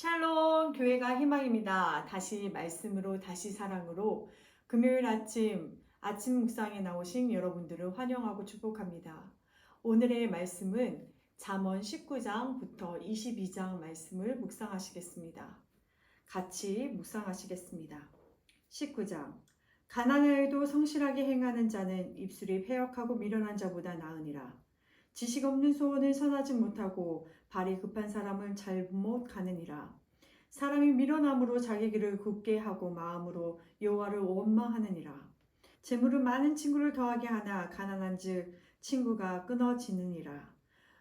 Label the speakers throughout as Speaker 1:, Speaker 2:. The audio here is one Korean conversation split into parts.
Speaker 1: 샬롬 교회가 희망입니다. 다시 말씀으로 다시 사랑으로 금요일 아침 아침 묵상에 나오신 여러분들을 환영하고 축복합니다. 오늘의 말씀은 잠언 19장부터 22장 말씀을 묵상하시겠습니다. 같이 묵상하시겠습니다. 19장 가난하여도 성실하게 행하는 자는 입술이 폐역하고 미련한 자보다 나으니라. 지식 없는 소원을 선하지 못하고 발이 급한 사람을 잘못 가느니라. 사람이 밀어남으로 자기 길을 굳게 하고 마음으로 여호와를 원망하느니라. 재물은 많은 친구를 더하게 하나 가난한즉 친구가 끊어지느니라.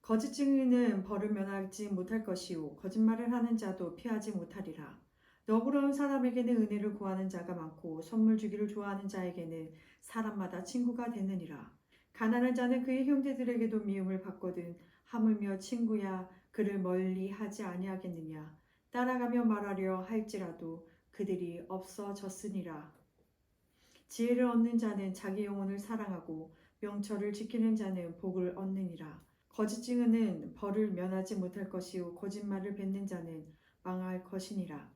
Speaker 1: 거짓 증인은 벌을 면하지 못할 것이오 거짓말을 하는 자도 피하지 못하리라. 너그러운 사람에게는 은혜를 구하는 자가 많고 선물 주기를 좋아하는 자에게는 사람마다 친구가 되느니라. 가난한 자는 그의 형제들에게도 미움을 받거든 하물며 친구야 그를 멀리 하지 아니하겠느냐 따라가며 말하려 할지라도 그들이 없어졌으니라 지혜를 얻는 자는 자기 영혼을 사랑하고 명철을 지키는 자는 복을 얻느니라 거짓 증언은 벌을 면하지 못할 것이요 거짓말을 뱉는 자는 망할 것이니라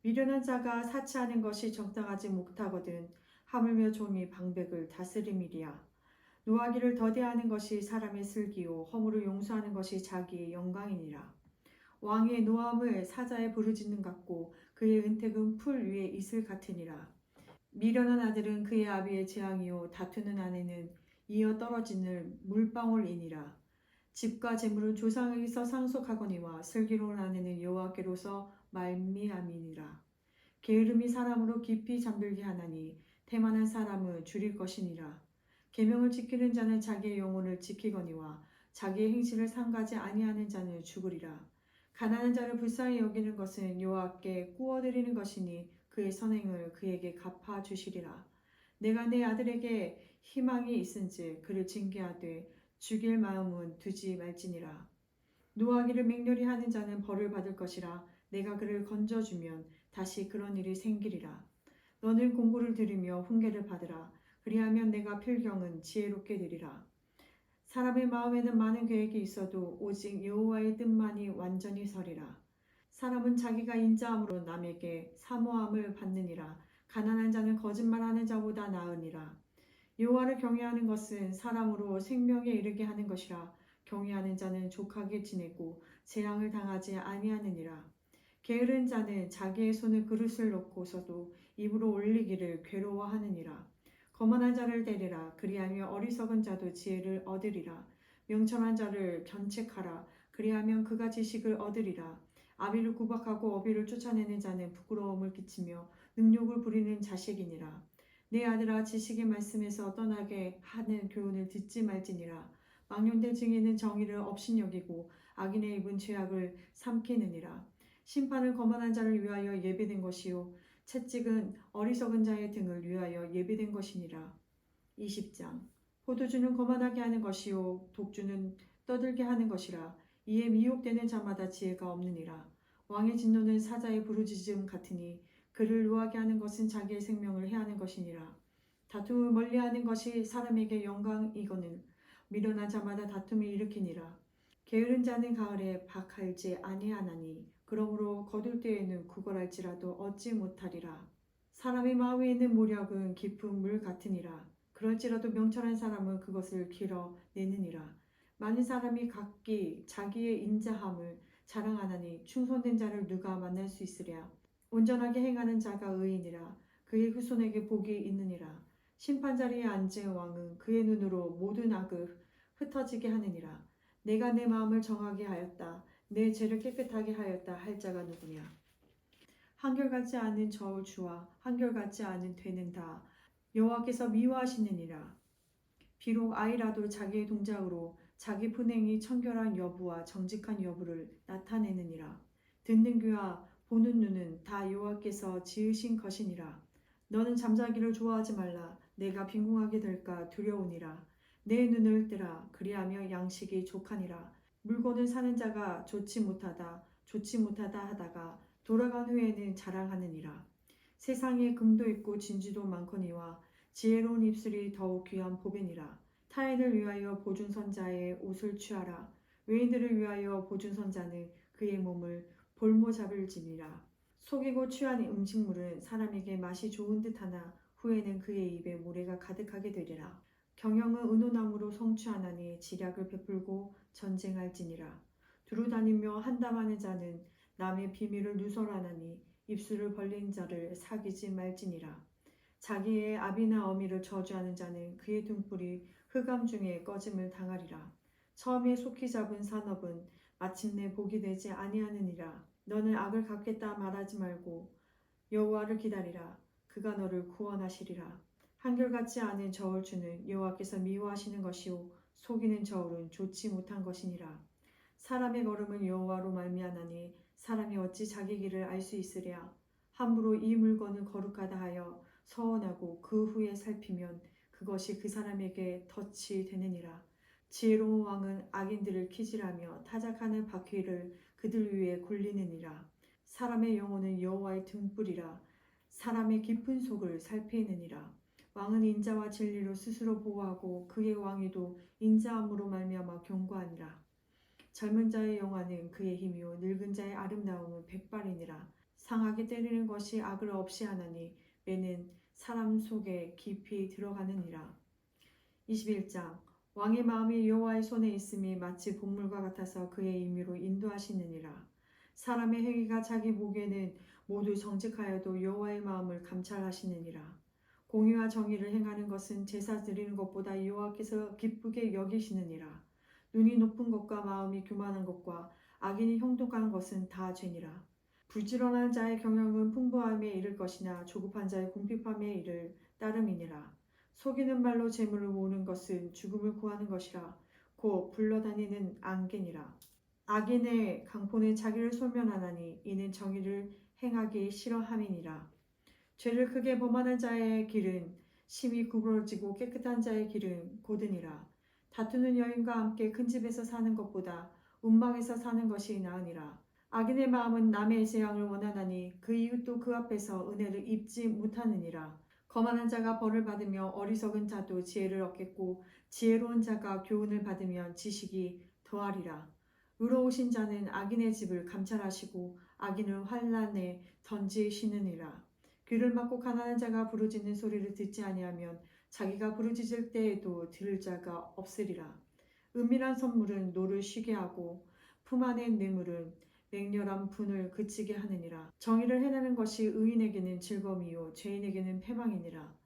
Speaker 1: 미련한 자가 사치하는 것이 적당하지 못하거든 하물며 종이 방백을 다스림이리 노하기를 더대하는 것이 사람의 슬기요 허물을 용서하는 것이 자기의 영광이니라. 왕의 노함을 사자의 부르짖는 같고 그의 은택은 풀 위에 이슬 같으니라. 미련한 아들은 그의 아비의 재앙이요 다투는 아내는 이어 떨어지는 물방울이니라. 집과 재물은 조상에게서 상속하거니와 슬기로운 아내는 여호와께로서 말미암이니라. 게으름이 사람으로 깊이 잠들게 하나니 태만한 사람은 줄일 것이니라. 계명을 지키는 자는 자기의 영혼을 지키거니와 자기의 행실을 삼가지 아니하는 자는 죽으리라. 가난한 자를 불쌍히 여기는 것은 여호와께 꾸어드리는 것이니 그의 선행을 그에게 갚아 주시리라. 내가 내 아들에게 희망이 있은즉 그를 징계하되 죽일 마음은 두지 말지니라. 노하기를 맹렬히 하는 자는 벌을 받을 것이라 내가 그를 건져주면 다시 그런 일이 생기리라. 너는 공고를 들으며 훈계를 받으라. 그리하면 내가 필경은 지혜롭게 되리라. 사람의 마음에는 많은 계획이 있어도 오직 여호와의 뜻만이 완전히 서리라. 사람은 자기가 인자함으로 남에게 사모함을 받느니라. 가난한 자는 거짓말하는 자보다 나으니라. 여호와를 경외하는 것은 사람으로 생명에 이르게 하는 것이라. 경외하는 자는 족하게 지내고 재앙을 당하지 아니하느니라. 게으른 자는 자기의 손을 그릇을 놓고서도 입으로 올리기를 괴로워하느니라. 거만한 자를 데리라 그리하며 어리석은 자도 지혜를 얻으리라 명철한 자를 견책하라 그리하면 그가 지식을 얻으리라 아비를 구박하고 어비를 쫓아내는 자는 부끄러움을 끼치며 능욕을 부리는 자식이니라 내 아들아 지식의 말씀에서 떠나게 하는 교훈을 듣지 말지니라 망년된 증인은 정의를 업신여기고 악인의 입은 죄악을 삼키느니라 심판을 거만한 자를 위하여 예비된 것이요 채찍은 어리석은 자의 등을 위하여 예비된 것이니라. 20장 포도주는 거만하게 하는 것이요 독주는 떠들게 하는 것이라 이에 미혹되는 자마다 지혜가 없느니라. 왕의 진노는 사자의 부르짖음 같으니 그를 노하게 하는 것은 자기의 생명을 해하는 것이니라. 다툼을 멀리하는 것이 사람에게 영광이거는 미련한 자마다 다툼을 일으키니라. 게으른 자는 가을에 박할지 아니하나니 그러므로 거둘 때에는 구걸할지라도 얻지 못하리라. 사람의 마음에 있는 모략은 깊은 물 같으니라. 그럴지라도 명철한 사람은 그것을 길어내느니라. 많은 사람이 각기 자기의 인자함을 자랑하나니 충성된 자를 누가 만날 수 있으랴. 온전하게 행하는 자가 의인이라. 그의 후손에게 복이 있느니라. 심판자리에 앉은 왕은 그의 눈으로 모든 악을 흩어지게 하느니라. 내가 내 마음을 정하게 하였다. 내 죄를 깨끗하게 하였다. 할 자가 누구냐? 한결같지 않은 저울 주와 한결같지 않은 되는 다 여호와께서 미워하시느니라. 비록 아이라도 자기의 동작으로 자기 분행이 청결한 여부와 정직한 여부를 나타내느니라. 듣는 귀와 보는 눈은 다 여호와께서 지으신 것이니라. 너는 잠자기를 좋아하지 말라. 내가 빈궁하게 될까 두려우니라. 내 눈을 뜨라 그리하며 양식이 족하니라 물건을 사는 자가 좋지 못하다 좋지 못하다 하다가 돌아간 후에는 자랑하느니라 세상에 금도 있고 진지도 많거니와 지혜로운 입술이 더욱 귀한 보배니라 타인을 위하여 보준선자의 옷을 취하라 외인들을 위하여 보준선자는 그의 몸을 볼모 잡을지니라 속이고 취한 음식물은 사람에게 맛이 좋은 듯하나 후에는 그의 입에 모래가 가득하게 되리라 경영은 은호나무로 성취하나니 지략을 베풀고 전쟁할지니라. 두루다니며 한담하는 자는 남의 비밀을 누설하나니 입술을 벌린 자를 사귀지 말지니라. 자기의 아비나 어미를 저주하는 자는 그의 등불이 흑암 중에 꺼짐을 당하리라. 처음에 속히 잡은 산업은 마침내 복이 되지 아니하느니라. 너는 악을 갚겠다 말하지 말고 여호와를 기다리라. 그가 너를 구원하시리라. 한결같이 아는 저울주는 여호와께서 미워하시는 것이요 속이는 저울은 좋지 못한 것이니라. 사람의 걸음은 여호와로 말미암나니 사람이 어찌 자기 길을 알 수 있으랴. 함부로 이 물건을 거룩하다 하여 서원하고 그 후에 살피면 그것이 그 사람에게 덫이 되느니라. 지혜로운 왕은 악인들을 키질하며 타작하는 바퀴를 그들 위에 굴리느니라. 사람의 영혼은 여호와의 등불이라. 사람의 깊은 속을 살피느니라. 왕은 인자와 진리로 스스로 보호하고 그의 왕위도 인자함으로 말미암아 경고하니라. 젊은 자의 영화는 그의 힘이요 늙은 자의 아름다움은 백발이니라. 상하게 때리는 것이 악을 없이 하나니 매는 사람 속에 깊이 들어가느니라. 21장 왕의 마음이 여호와의 손에 있음이 마치 본물과 같아서 그의 임의로 인도하시느니라. 사람의 행위가 자기 목에는 모두 정직하여도 여호와의 마음을 감찰하시느니라. 공의와 정의를 행하는 것은 제사 드리는 것보다 여호와께서 기쁘게 여기시느니라. 눈이 높은 것과 마음이 교만한 것과 악인이 형통한 것은 다 죄니라. 불지런한 자의 경영은 풍부함에 이를 것이나 조급한 자의 궁핍함에 이를 따름이니라. 속이는 말로 재물을 모으는 것은 죽음을 구하는 것이라. 곧 불러다니는 안개니라. 악인의 강포는 자기를 소면하나니 이는 정의를 행하기 싫어함이니라. 죄를 크게 범하는 자의 길은 심히 구부러지고 깨끗한 자의 길은 고드니라. 다투는 여인과 함께 큰 집에서 사는 것보다 운방에서 사는 것이 나으니라. 악인의 마음은 남의 재앙을 원하나니 그 이웃도 그 앞에서 은혜를 입지 못하느니라. 거만한 자가 벌을 받으며 어리석은 자도 지혜를 얻겠고 지혜로운 자가 교훈을 받으면 지식이 더하리라. 의로우신 자는 악인의 집을 감찰하시고 악인을 환란에 던지시느니라. 귀를 막고 가난한 자가 부르짖는 소리를 듣지 아니하면 자기가 부르짖을 때에도 들을 자가 없으리라. 은밀한 선물은 노를 쉬게 하고 품안에 뇌물은 맹렬한 분을 그치게 하느니라. 정의를 해내는 것이 의인에게는 즐거움이요 죄인에게는 패망이니라.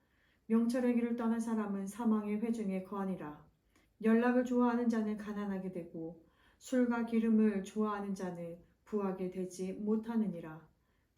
Speaker 1: 명철의 길을 떠난 사람은 사망의 회중에 거하니라. 연락을 좋아하는 자는 가난하게 되고 술과 기름을 좋아하는 자는 부하게 되지 못하느니라.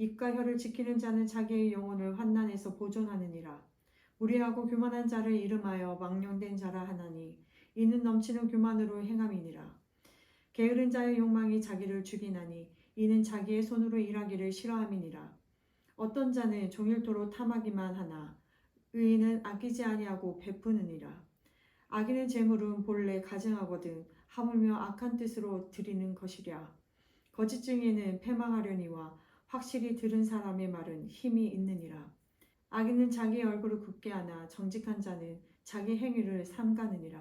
Speaker 1: 입과 혀를 지키는 자는 자기의 영혼을 환난에서 보존하느니라. 무례하고 교만한 자를 이름하여 망령된 자라 하나니 이는 넘치는 교만으로 행함이니라. 게으른 자의 욕망이 자기를 죽이나니 이는 자기의 손으로 일하기를 싫어함이니라. 어떤 자는 종일토로 탐하기만 하나 의인은 아끼지 아니하고 베푸느니라. 악인의 재물은 본래 가증하거든 하물며 악한 뜻으로 드리는 것이랴. 거짓 증인은 패망하려니와 확실히 들은 사람의 말은 힘이 있느니라. 악인은 자기 얼굴을 굳게 하나 정직한 자는 자기 행위를 삼가느니라.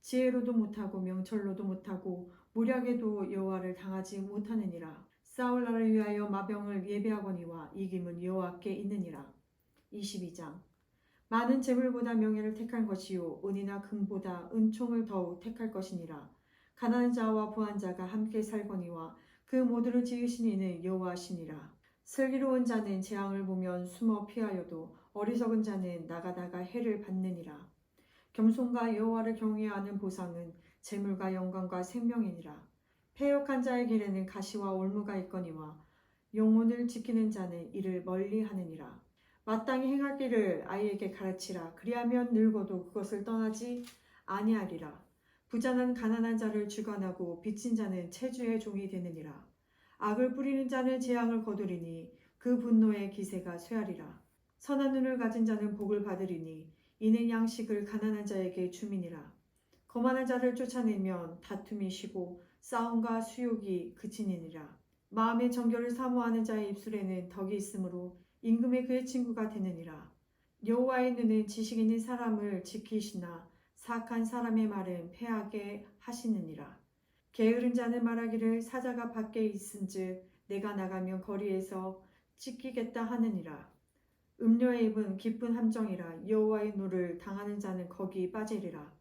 Speaker 1: 지혜로도 못하고 명철로도 못하고 무력에도 여호와를 당하지 못하느니라. 싸울 날를 위하여 마병을 예배하거니와 이김은 여호와께 있느니라. 22장 많은 재물보다 명예를 택한 것이요 은이나 금보다 은총을 더욱 택할 것이니라. 가난한 자와 부한 자가 함께 살거니와 그 모두를 지으신 이는 여호와시니라. 슬기로운 자는 재앙을 보면 숨어 피하여도 어리석은 자는 나가다가 해를 받느니라. 겸손과 여호와를 경외하는 보상은 재물과 영광과 생명이니라. 패역한 자의 길에는 가시와 올무가 있거니와 영혼을 지키는 자는 이를 멀리하느니라. 마땅히 행할 길을 아이에게 가르치라. 그리하면 늙어도 그것을 떠나지 아니하리라. 부자는 가난한 자를 주관하고 빚진 자는 체주의 종이 되느니라. 악을 뿌리는 자는 재앙을 거두리니 그 분노의 기세가 쇠하리라. 선한 눈을 가진 자는 복을 받으리니 이는 양식을 가난한 자에게 주민이라. 거만한 자를 쫓아내면 다툼이 쉬고 싸움과 수욕이 그치니라. 마음의 정결을 사모하는 자의 입술에는 덕이 있으므로 임금의 그의 친구가 되느니라. 여호와의 눈은 지식인인 사람을 지키시나 사악한 사람의 말은 패하게 하시느니라. 게으른 자는 말하기를 사자가 밖에 있은즉 내가 나가면 거리에서 찢기겠다 하느니라. 음료의 입은 깊은 함정이라 여호와의 노를 당하는 자는 거기 빠지리라.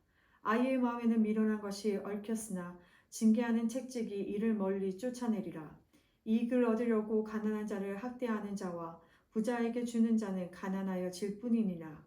Speaker 1: 아이의 마음에는 미련한 것이 얽혔으나 징계하는 책찍이 이를 멀리 쫓아내리라. 이익을 얻으려고 가난한 자를 학대하는 자와 부자에게 주는 자는 가난하여 질 뿐이니라.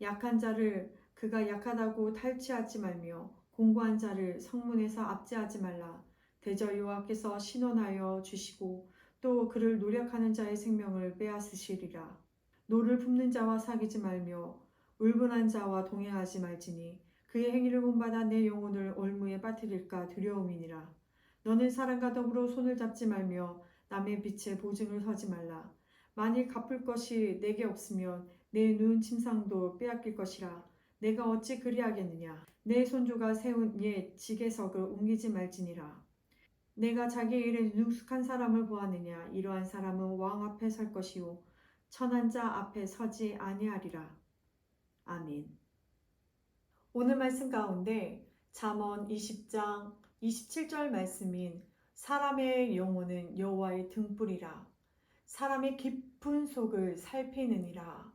Speaker 1: 약한 자를 그가 약하다고 탈취하지 말며 공고한 자를 성문에서 압제하지 말라. 대저 여호와께서 신원하여 주시고 또 그를 노력하는 자의 생명을 빼앗으시리라. 노를 품는 자와 사귀지 말며 울분한 자와 동행하지 말지니 그의 행위를 본받아 내 영혼을 얼무에 빠뜨릴까 두려움이니라. 너는 사람과 더불어 손을 잡지 말며 남의 빛에 보증을 서지 말라. 만일 갚을 것이 내게 없으면 내눈 침상도 빼앗길 것이라 내가 어찌 그리하겠느냐 내손주가 세운 옛 지게석을 옮기지 말지니라 내가 자기 일에 능숙한 사람을 보았느냐 이러한 사람은 왕 앞에 설 것이요 천한 자 앞에 서지 아니하리라 아멘 오늘 말씀 가운데 잠언 20장 27절 말씀인 사람의 영혼은 여호와의 등불이라 사람의 깊은 속을 살피느니라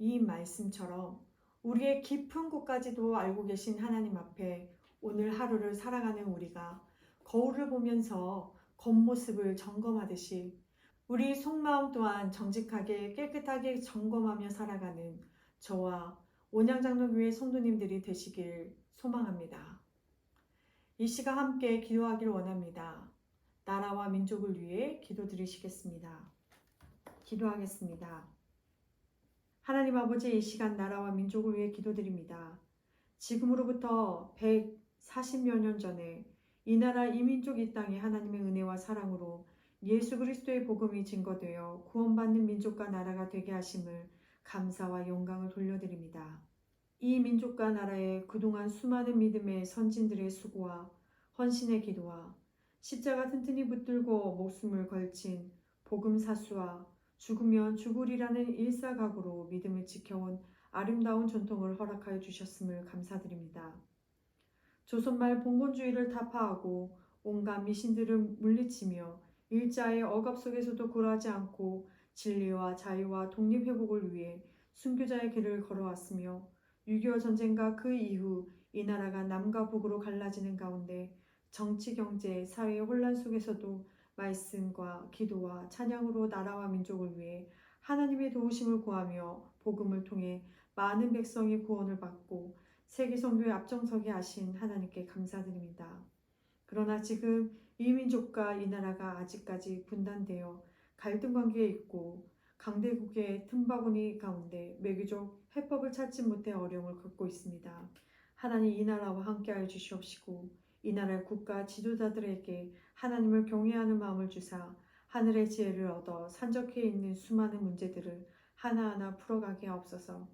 Speaker 1: 이 말씀처럼 우리의 깊은 곳까지도 알고 계신 하나님 앞에 오늘 하루를 살아가는 우리가 거울을 보면서 겉모습을 점검하듯이 우리 속마음 또한 정직하게 깨끗하게 점검하며 살아가는 저와 온양장로교회 성도님들이 되시길 소망합니다. 이 시가 함께 기도하길 원합니다. 나라와 민족을 위해 기도드리시겠습니다. 기도하겠습니다. 하나님 아버지 이 시간 나라와 민족을 위해 기도드립니다. 지금으로부터 140여 년 전에 이 나라 이민족 이 땅에 하나님의 은혜와 사랑으로 예수 그리스도의 복음이 증거되어 구원받는 민족과 나라가 되게 하심을 감사와 영광을 돌려드립니다. 이 민족과 나라에 그동안 수많은 믿음의 선진들의 수고와 헌신의 기도와 십자가 튼튼히 붙들고 목숨을 걸친 복음 사수와 죽으면 죽으리라는 일사각으로 믿음을 지켜온 아름다운 전통을 허락하여 주셨음을 감사드립니다. 조선말 봉건주의를 타파하고 온갖 미신들을 물리치며 일자의 억압 속에서도 굴하지 않고 진리와 자유와 독립 회복을 위해 순교자의 길을 걸어왔으며 6.25 전쟁과 그 이후 이 나라가 남과 북으로 갈라지는 가운데 정치, 경제, 사회의 혼란 속에서도 말씀과 기도와 찬양으로 나라와 민족을 위해 하나님의 도우심을 구하며 복음을 통해 많은 백성이 구원을 받고 세계 선교에 앞장서게 하신 하나님께 감사드립니다. 그러나 지금 이 민족과 이 나라가 아직까지 분단되어 갈등 관계에 있고 강대국의 틈바구니 가운데 매교적 해법을 찾지 못해 어려움을 겪고 있습니다. 하나님 이 나라와 함께하여 주시옵시고 이 나라의 국가 지도자들에게 하나님을 경외하는 마음을 주사 하늘의 지혜를 얻어 산적해 있는 수많은 문제들을 하나하나 풀어가게 하옵소서.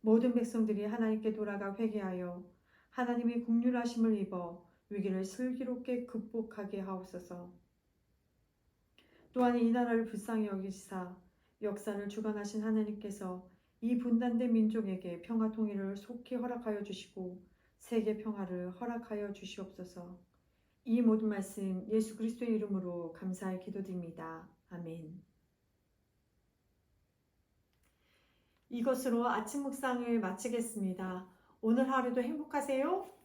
Speaker 1: 모든 백성들이 하나님께 돌아가 회개하여 하나님의 국률하심을 입어 위기를 슬기롭게 극복하게 하옵소서. 또한 이 나라를 불쌍히 여기시사 역사를 주관하신 하나님께서 이 분단된 민족에게 평화 통일을 속히 허락하여 주시고 세계 평화를 허락하여 주시옵소서. 이 모든 말씀 예수 그리스도의 이름으로 감사의 기도드립니다. 아멘. 이것으로 아침 묵상을 마치겠습니다. 오늘 하루도 행복하세요.